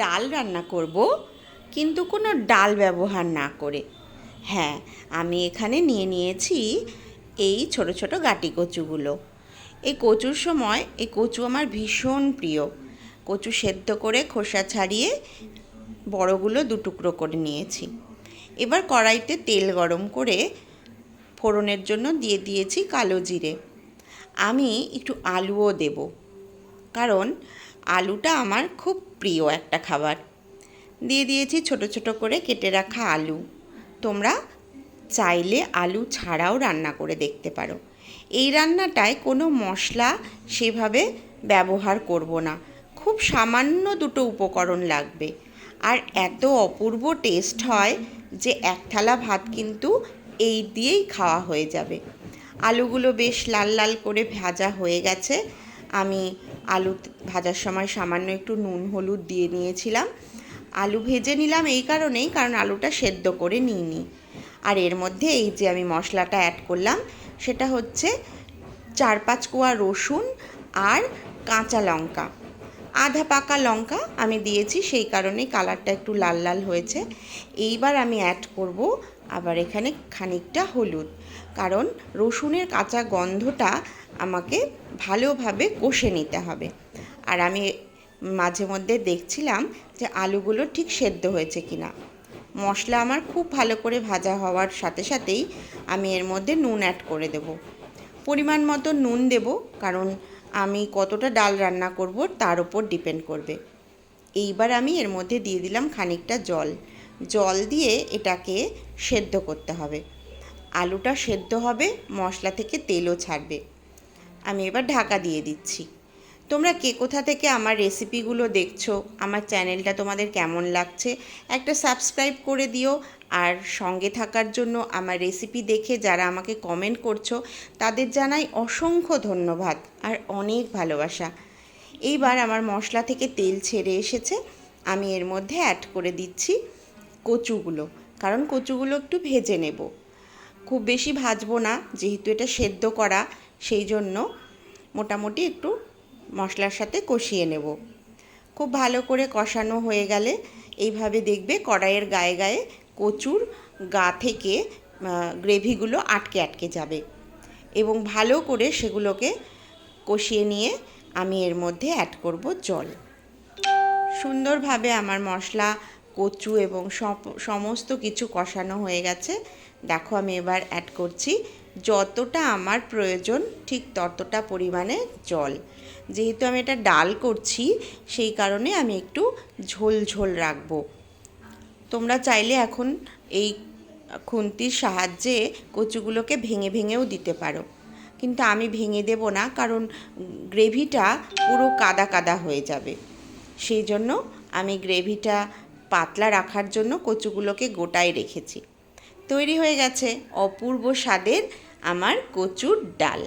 ডাল রান্না করব, কিন্তু কোনো ডাল ব্যবহার না করে। হ্যাঁ আমি এখানে নিয়ে নিয়েছি এই ছোট ছোট গাটি কচুগুলো। এই কচুর সময়, এই কচু আমার ভীষণ প্রিয়। কচু সেদ্ধ করে খোসা ছাড়িয়ে বড়গুলো দু টুকরো করে নিয়েছি। এবার কড়াইতে তেল গরম করে ফোড়নের জন্য দিয়ে দিয়েছি কালো জিরে। আমি একটু আলুও দেব, কারণ আলুটা আমার খুব প্রিয় একটা খাবার। দিয়ে দিয়েছি ছোট ছোট করে কেটে রাখা আলু। তোমরা চাইলে আলু ছাড়াও রান্না করে দেখতে পারো। এই রান্নাটায় কোনো মশলা সেভাবে ব্যবহার করব না। খুব সামান্য দুটো উপকরণ লাগবে। আর এত অপূর্ব টেস্ট হয় যে এক থালা ভাত কিন্তু এই দিয়েই খাওয়া হয়ে যাবে। আলুগুলো বেশ লাল লাল করে ভাজা হয়ে গেছে। আমি আলু ভাজার সময় সামান্য একটু নুন, হলুদ দিয়ে নিয়েছিলাম। আলু ভেজে নিলাম এই কারণেই, কারণ আলুটা সেদ্ধ করে নিইনি। আর এর মধ্যে এই যে আমি মশলাটা অ্যাড করলাম, সেটা হচ্ছে চার পাঁচ কোয়া রসুন আর কাঁচা লঙ্কা। আধা পাকা লঙ্কা আমি দিয়েছি, সেই কারণে কালারটা একটু লাল লাল হয়েছে। এইবার আমি অ্যাড করব আবার এখানে খানিকটা হলুদ। কারণ রসুনের কাঁচা গন্ধটা আমাকে ভালোভাবে কষে নিতে হবে। আর আমি মাঝে মধ্যে দেখছিলাম যে আলুগুলো ঠিক সেদ্ধ হয়েছে কিনা। মশলা আমার খুব ভালো করে ভাজা হওয়ার সাথে সাথেই আমি এর মধ্যে নুন অ্যাড করে দেব। পরিমাণ মতো নুন দেব, কারণ আমি কতটা ডাল রান্না করব তার উপর ডিপেন্ড করবে। এইবার আমি এর মধ্যে দিয়ে দিলাম খানিকটা জল। জল দিয়ে এটাকে সেদ্ধ করতে হবে। আলুটা সেদ্ধ হবে, মশলা থেকে তেলও ছাড়বে। আমি এবার ঢাকা দিয়ে দিচ্ছি। তোমরা কে কোথা থেকে আমার রেসিপিগুলো দেখছ, আমার চ্যানেলটা তোমাদের কেমন লাগছে, একটা সাবস্ক্রাইব করে দিও। আর সঙ্গে থাকার জন্য আমার রেসিপি দেখে যারা আমাকে কমেন্ট করছ, তাদের জানাই অসংখ্য ধন্যবাদ আর অনেক ভালোবাসা। এইবার আমার মশলা থেকে তেল ছেড়ে এসেছে, আমি এর মধ্যে অ্যাড করে দিচ্ছি। কচুগুলো, কারণ কচুগুলো একটু ভেজে নেব। খুব বেশি ভাজবো না, যেহেতু এটা সেদ্ধ করা, সেই জন্য মোটামুটি একটু মশলার সাথে কষিয়ে নেব। খুব ভালো করে কষানো হয়ে গেলে এইভাবে দেখবে কড়াইয়ের গায়ে গায়ে কচুর গা থেকে গ্রেভিগুলো আটকে আটকে যাবে। এবং ভালো করে সেগুলোকে কষিয়ে নিয়ে আমি এর মধ্যে অ্যাড করব জল। সুন্দরভাবে আমার মশলা কচু এবং সমস্ত কিছু কষানো হয়ে গেছে। দেখো আমি এবার অ্যাড করছি। যতটা আমার প্রয়োজন ঠিক ততটা পরিমাণে জল। যেহেতু আমি এটা ডাল করছি, সেই কারণে আমি একটু ঝোল ঝোল রাখব। তোমরা চাইলে এখন এই খুন্তির সাহায্যে কচুগুলোকে ভেঙে ভেঙেও দিতে পারো। কিন্তু আমি ভেঙে দেব না, কারণ গ্রেভিটা পুরো কাদা কাদা হয়ে যাবে। সেই জন্য আমি গ্রেভিটা পাতলা রাখার জন্য কচুগুলোকে গোটায় রেখেছি। তৈরি হয়ে গেছে অপূর্ব স্বাদের আমার কচুর ডাল।